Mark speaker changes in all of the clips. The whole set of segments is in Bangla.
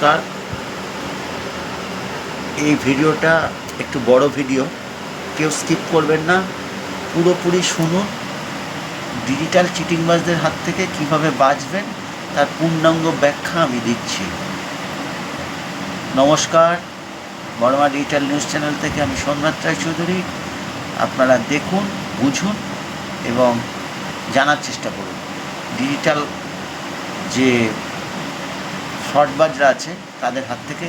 Speaker 1: তার এই ভিডিওটা একটু বড় ভিডিও, কেউ স্কিপ করবেন না। পুরোপুরি শুনুন ডিজিটাল চিটিংবাজদের হাত থেকে কীভাবে বাঁচবেন, তার পূর্ণাঙ্গ ব্যাখ্যা আমি দিচ্ছি। নমস্কার, বড়মা ডিজিটাল নিউজ চ্যানেল থেকে আমি সোমনাথ রায় চৌধুরী আপনারা দেখুন, বুঝুন এবং জানার চেষ্টা করুন। ডিজিটাল যে ফ্রডবাজরা আছে, তাদের হাত থেকে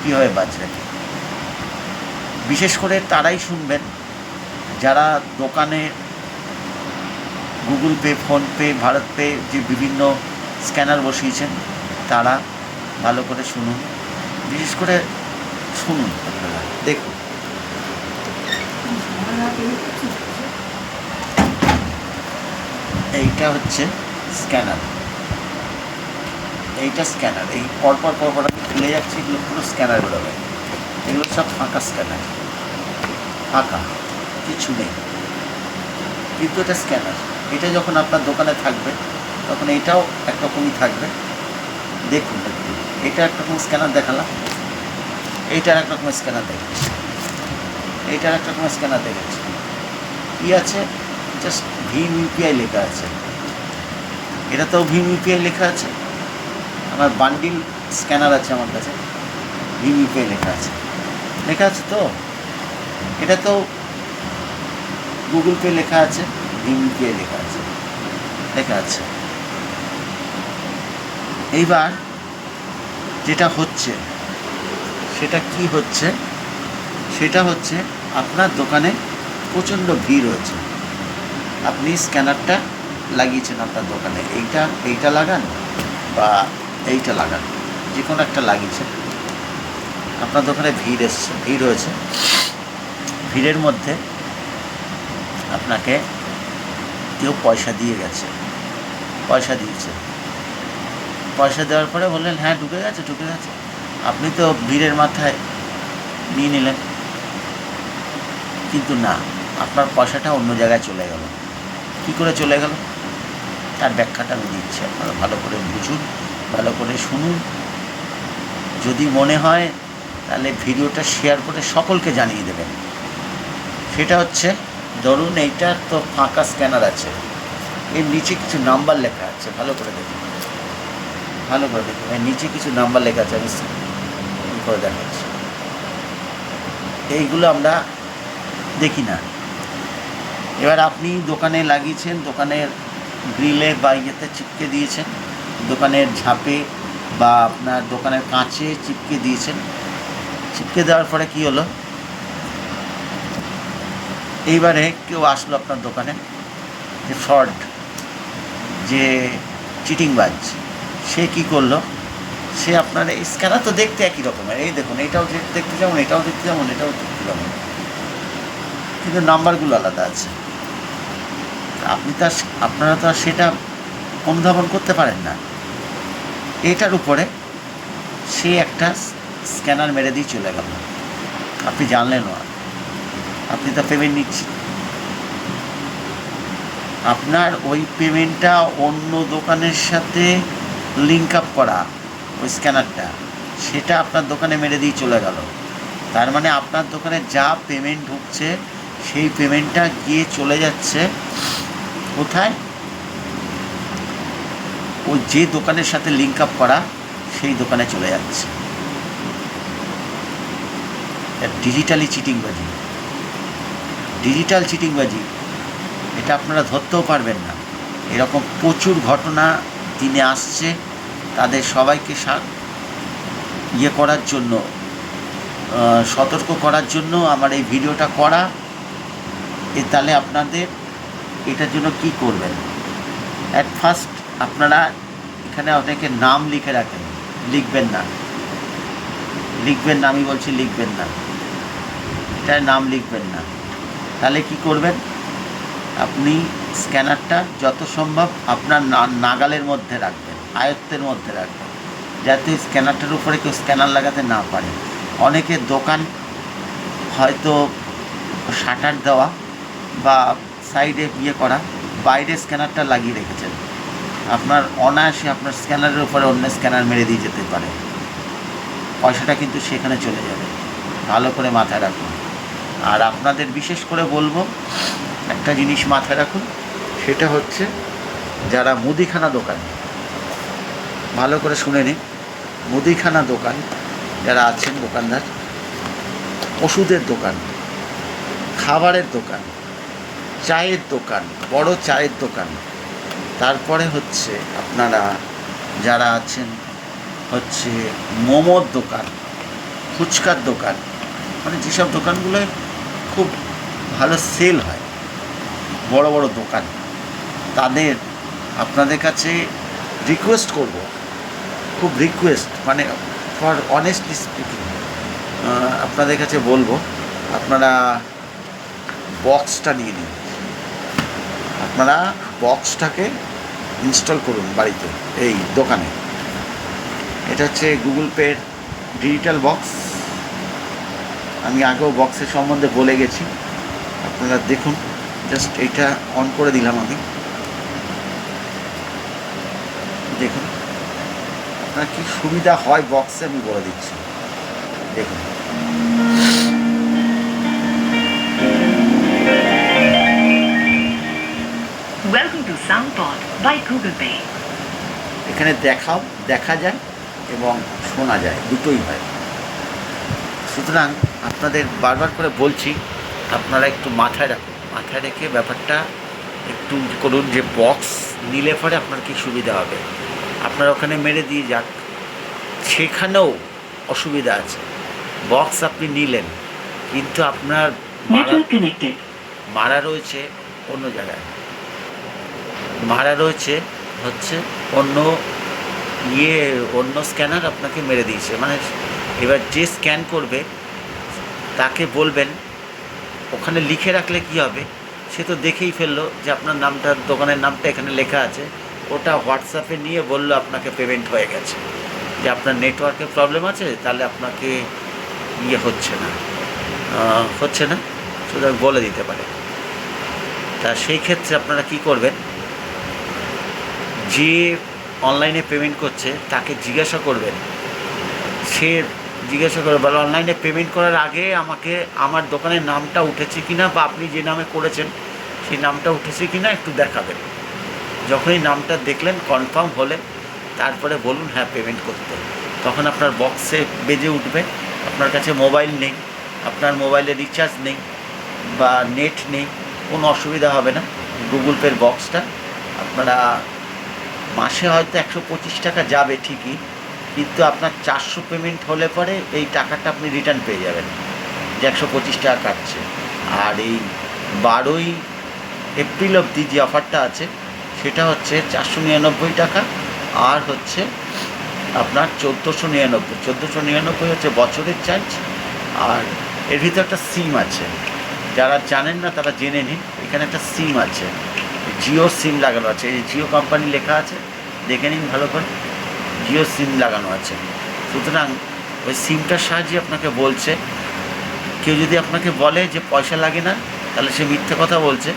Speaker 1: কীভাবে বাঁচবেন বিশেষ করে তারাই শুনবেন, যারা দোকানে Google pay PhonePe BharatPe যে বিভিন্ন স্ক্যানার বসিয়েছেন, তারা ভালো করে শুনুন। বিশেষ করে শুনুন দেখুন। এইটা হচ্ছে স্ক্যানার। এইটা স্ক্যানার এই পরপর পরপর আমি খুলে যাচ্ছি, এগুলো পুরো স্ক্যানার বেরোবে এগুলো সব ফাঁকা স্ক্যানার ফাঁকা, কিছু নেই। কিন্তু এটা স্ক্যানার এটা যখন আপনার দোকানে থাকবে, তখন এটাও একরকমই থাকবে। দেখুন একটু, এটা একরকম স্ক্যানার দেখালাম। এইটার একরকম স্ক্যানার দেখাচ্ছি এইটার একরকম স্ক্যানার দেখাচ্ছি কী আছে? জাস্ট ভীম ইউপিআই লেখা আছে। এটা তো ভীম ইউপিআই লেখা আছে? আমার বান্ডিল স্ক্যানার আছে আমার কাছে। ভীম ইউপিআই লেখা আছে। লেখা আছে তো? এটা তো গুগল পে লেখা আছে ভীম ইউপিআই লেখা আছে। লেখা আছে। এইবার যেটা হচ্ছে, সেটা কি হচ্ছে? সেটা হচ্ছে আপনার দোকানে প্রচণ্ড ভিড় হয়েছে। আপনি স্ক্যানারটা লাগিয়েছেন আপনার দোকানে। এইটা এইটা লাগান বা এইটা লাগান, যে কোনো একটা লাগিয়েছেন। আপনার দোকানে ভিড় এসছে ভিড় হয়েছে ভিড়ের মধ্যে আপনাকে কেউ পয়সা দিয়ে গেছে। পয়সা দিয়েছে। পয়সা দেওয়ার পরে বললেন হ্যাঁ ঢুকে গেছে ঢুকে গেছে। আপনি তো ভিড়ের মাথায় নিয়ে নিলেন। কিন্তু না, আপনার পয়সাটা অন্য জায়গায় চলে গেল। কী করে চলে গেল? তার ব্যাখ্যাটা আমি দিচ্ছি। আপনারা ভালো করে বুঝুন। ভালো করে শুনুন। যদি মনে হয়, তাহলে ভিডিওটা শেয়ার করে সকলকে জানিয়ে দেবেন। সেটা হচ্ছে, ধরুন এইটার তো ফাঁকা স্ক্যানার আছে। এর নিচে কিছু নাম্বার লেখা আছে, ভালো করে দেখুন। ভালো করে দেখুন, এর নিচে কিছু নাম্বার লেখা আছে, আমি করে দেখাচ্ছি। এইগুলো আমরা দেখি না। এবার আপনি দোকানে লাগিয়েছেন, দোকানের গ্রিলে বা ইয়েতে চিপকে দিয়েছেন। দোকানের ঝাঁপে বা আপনার দোকানের কাঁচে চিপকে দিয়েছেন। চিপকে দেওয়ার পরে কি হলো? এইবারে কেউ আসলো আপনার দোকানে, যে ফ্রড, যে চিটিংবাজ। সে কি করল? সে আপনার এই স্ক্যানার তো দেখতে একই রকমের। এই দেখুন, এটাও দেখ- দেখতে যেমন, এটাও দেখতে যেমন, এটাও দেখতে যেমন। কিন্তু নাম্বারগুলো আলাদা আছে। আপনি তো আর আপনারা তো আর সেটা অনুধাবন করতে পারেন না। এটার উপরে সে একটা স্ক্যানার মেরে দিয়ে চলে গেল। আপনি জানলেন না। আপনি তো পেমেন্ট নিচ্ছেন। আপনার ওই পেমেন্টটা অন্য দোকানের সাথে লিঙ্ক আপ করা, ওই স্ক্যানারটা, সেটা আপনার দোকানে মেরে দিয়ে চলে গেল। তার মানে আপনার দোকানে যা পেমেন্ট ঢুকছে, সেই পেমেন্টটা গিয়ে চলে যাচ্ছে। কোথায়? ওই যে দোকানের সাথে লিঙ্ক আপ করা, সেই দোকানে চলে যাচ্ছে। ডিজিটালি চিটিংবাজি ডিজিটাল চিটিংবাজি এটা আপনারা ধরতেও পারবেন না। এরকম প্রচুর ঘটনা দিনে আসছে, তাদের সবাইকে ইয়ে করার জন্য সতর্ক করার জন্য আমার এই ভিডিওটা করা। এ তাহলে আপনাদের এটার জন্য কি করবেন? অ্যাট ফার্স্ট আপনারা এখানে অনেকে নাম লিখে রাখেন, লিখবেন না। লিখবেন না, আমি বলছি লিখবেন না। এটার নাম লিখবেন না। তাহলে কি করবেন? আপনি স্ক্যানারটা যত সম্ভব আপনার নাগালের মধ্যে রাখবেন, আয়ত্তের মধ্যে রাখবেন, যাতে স্ক্যানারটার উপরে কেউ স্ক্যানার লাগাতে না পারে। অনেকের দোকান হয়তো শাটার দেওয়া বা সাইডে ইয়ে করা, বাইরে স্ক্যানারটা লাগিয়ে রেখেছেন। আপনার অনায়াসে আপনার স্ক্যানারের উপরে অন্য স্ক্যানার মেরে দিয়ে যেতে পারে। পয়সাটা কিন্তু সেখানে চলে যাবে। ভালো করে মাথায় রাখুন। আর আপনাদের বিশেষ করে বলব, একটা জিনিস মাথায় রাখুন, সেটা হচ্ছে যারা মুদিখানা দোকান, ভালো করে শুনে নিন, মুদিখানা দোকান, যারা আছেন দোকানদার, ওষুধের দোকান, খাবারের দোকান, চায়ের দোকান, বড় চায়ের দোকান তারপরে হচ্ছে আপনারা যারা আছেন, হচ্ছে মোমোর দোকান, ফুচকার দোকান মানে যেসব দোকানগুলোয় খুব ভালো সেল হয়, বড় বড় দোকান, তাদের আপনাদের কাছে রিকোয়েস্ট করব। খুব রিকোয়েস্ট মানে ফর অনেস্টলি স্পিকিং আপনাদের কাছে বলব, আপনারা বক্সটা নিয়ে নিন। আপনারা বক্সটাকে ইনস্টল করুন বাড়িতে, এই দোকানে। এটা হচ্ছে গুগল পের ডিজিটাল বক্স। আমি আগেও বক্সের সম্বন্ধে বলে গেছি, আপনারা দেখুন, জাস্ট এইটা অন করে দিলাম আমি। দেখুন, আপনার কি সুবিধা হয় বক্সে আমি বলে দিচ্ছি। দেখুন। এখানে দেখাও দেখা যায় এবং শোনা যায় দুটোই হয়। সুতরাং আপনাদের বারবার করে বলছি আপনারা একটু মাথায় রাখুন। মাথায় রেখে ব্যাপারটা একটু করুন যে বক্স নিলে পরে আপনার কি সুবিধা হবে। আপনার ওখানে মেরে দিয়ে যাক। সেখানেও অসুবিধা আছে। বক্স আপনি নিলেন কিন্তু আপনার মারা রয়েছে অন্য জায়গায়। মারা রয়েছে, হচ্ছে অন্য ইয়ে অন্য স্ক্যানার আপনাকে মেরে দিয়েছে। মানে এবার যে স্ক্যান করবে, তাকে বলবেন, ওখানে লিখে রাখলে কি হবে? সে তো দেখেই ফেলল যে আপনার নামটা, দোকানের নামটা এখানে লেখা আছে। ওটা হোয়াটসঅ্যাপে নিয়ে বলল আপনাকে পেমেন্ট হয়ে গেছে। যে আপনার নেটওয়ার্কের প্রবলেম আছে, তাহলে আপনাকে ইয়ে হচ্ছে না। হচ্ছে না? সুতরাং বলে দিতে পারে। তা সেই ক্ষেত্রে আপনারা কি করবেন? যে অনলাইনে পেমেন্ট করছে, তাকে জিজ্ঞাসা করবেন। সে জিজ্ঞাসা করবে, বলে অনলাইনে পেমেন্ট করার আগে আমাকে, আমার দোকানের নামটা উঠেছে কি না বা আপনি যে নামে করেছেন, সেই নামটা উঠেছে কি না একটু দেখাবেন। যখনই নামটা দেখলেন কনফার্ম হলে তারপরে বলুন হ্যাঁ পেমেন্ট করতে। তখন আপনার বক্সে বেজে উঠবে। আপনার কাছে মোবাইল নেই, আপনার মোবাইলে রিচার্জ নেই বা নেট নেই, কোনো অসুবিধা হবে না। গুগল পের বক্সটা আপনারা মাসে হয়তো একশো পঁচিশ টাকা যাবে ঠিকই, কিন্তু আপনার চারশো পেমেন্ট হলে পরে এই টাকাটা আপনি রিটার্ন পেয়ে যাবেন, যে একশো পঁচিশ টাকা কাটছে। আর এই বারোই এপ্রিল অবধি যে অফারটা আছে, সেটা হচ্ছে চারশো নিরানব্বই টাকা, আর হচ্ছে আপনার চোদ্দোশো নিরানব্বই। চোদ্দোশো নিরানব্বই হচ্ছে বছরের চার্জ আর এর ভিতরে একটা সিম আছে। যারা জানেন না তারা জেনে নিন, এখানে একটা সিম আছে। জিও সিম লাগানো আছে। এই জিও কোম্পানি লেখা আছে, দেখে নিন ভালো করে। জিও সিম লাগানো আছে। সুতরাং ওই সিমটার সাহায্যে আপনাকে বলছে, কেউ যদি আপনাকে বলে যে পয়সা লাগে না, তাহলে সে মিথ্যে কথা বলছে।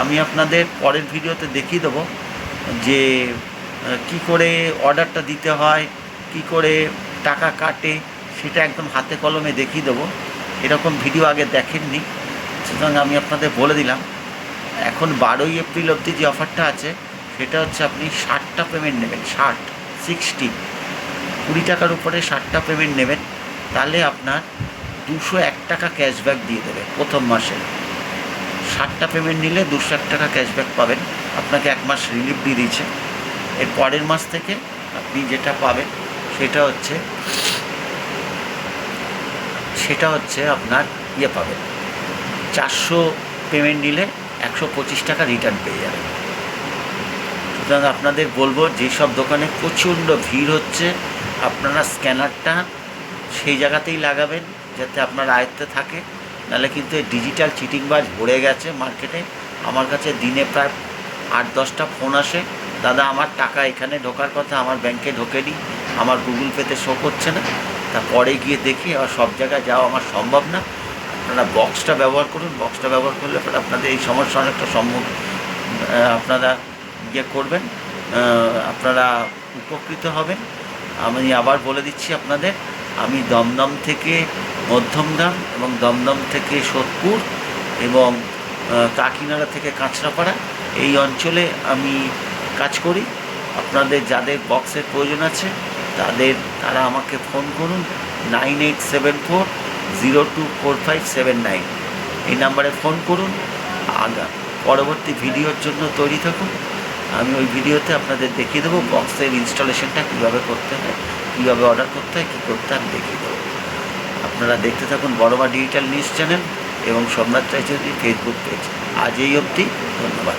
Speaker 1: আমি আপনাদের পরের ভিডিওতে দেখিয়ে দেবো যে কি করে অর্ডারটা দিতে হয়, কি করে টাকা কাটে, সেটা একদম হাতে কলমে দেখিয়ে দেবো। এরকম ভিডিও আগে দেখেননি। সুতরাং আমি আপনাদের বলে দিলাম। এখন বারোই এপ্রিল অবধি যে অফারটা আছে, সেটা হচ্ছে আপনি ষাটটা পেমেন্ট নেবেন, ষাট সিক্সটি কুড়ি টাকার উপরে ষাটটা পেমেন্ট নেবেন, তাহলে আপনার দুশো এক টাকা ক্যাশব্যাক দিয়ে দেবে প্রথম মাসে। ষাটটা পেমেন্ট নিলে দুশো এক টাকা ক্যাশব্যাক পাবেন, আপনাকে এক মাস রিলিফ দিয়ে দিয়েছে। এর পরের মাস থেকে আপনি যেটা পাবেন, সেটা হচ্ছে সেটা হচ্ছে আপনার ইয়ে পাবেন। চারশো পেমেন্ট নিলে একশো পঁচিশ টাকা রিটার্ন পেয়ে যাবেন। সুতরাং আপনাদের বলব, যেসব দোকানে প্রচণ্ড ভিড় হচ্ছে, আপনারা স্ক্যানারটা সেই জায়গাতেই লাগাবেন যাতে আপনার আয়ত্তে থাকে। নাহলে কিন্তু এই ডিজিটাল চিটিংবাজ ভরে গেছে মার্কেটে। আমার কাছে দিনে প্রায় আট, দশটা ফোন আসে। দাদা, আমার টাকা এখানে ঢোকার কথা, আমার ব্যাংকে ঢোকে ঢোকেনি, আমার গুগল পেতে শো করছে না। তা পরে গিয়ে দেখি আর সব জায়গায় যাওয়া আমার সম্ভব না। আপনারা বক্সটা ব্যবহার করুন বক্সটা ব্যবহার করলে পরে আপনাদের এই সমস্যা অনেকটা সম্মুখ আপনারা ইয়ে করবেন আপনারা উপকৃত হবেন। আমি আবার বলে দিচ্ছি আপনাদের, আমি দমদম থেকে মধ্যমগ্রাম এবং দমদম থেকে সোদপুর এবং কাকিনাড়া থেকে কাঁচরাপাড়া এই অঞ্চলে আমি কাজ করি। আপনাদের যাদের বক্সের প্রয়োজন আছে, তাদের, তারা আমাকে ফোন করুন nine eight seven four zero two four five seven nine. এই নাম্বারে ফোন করুন, আগা, পরবর্তী ভিডিওর জন্য তৈরি থাকুন। আমি ওই ভিডিওতে আপনাদের দেখিয়ে দেবো বক্সের ইনস্টলেশনটা কীভাবে করতে হয়, কীভাবে অর্ডার করতে হয়, কী করতে আমি দেখিয়ে দেবো। আপনারা দেখতে থাকুন বড়মা ডিজিটাল নিউজ চ্যানেল এবং সোমনাথ রায়চৌধুরী ফেসবুক পেজ আজ এই অবধি, ধন্যবাদ।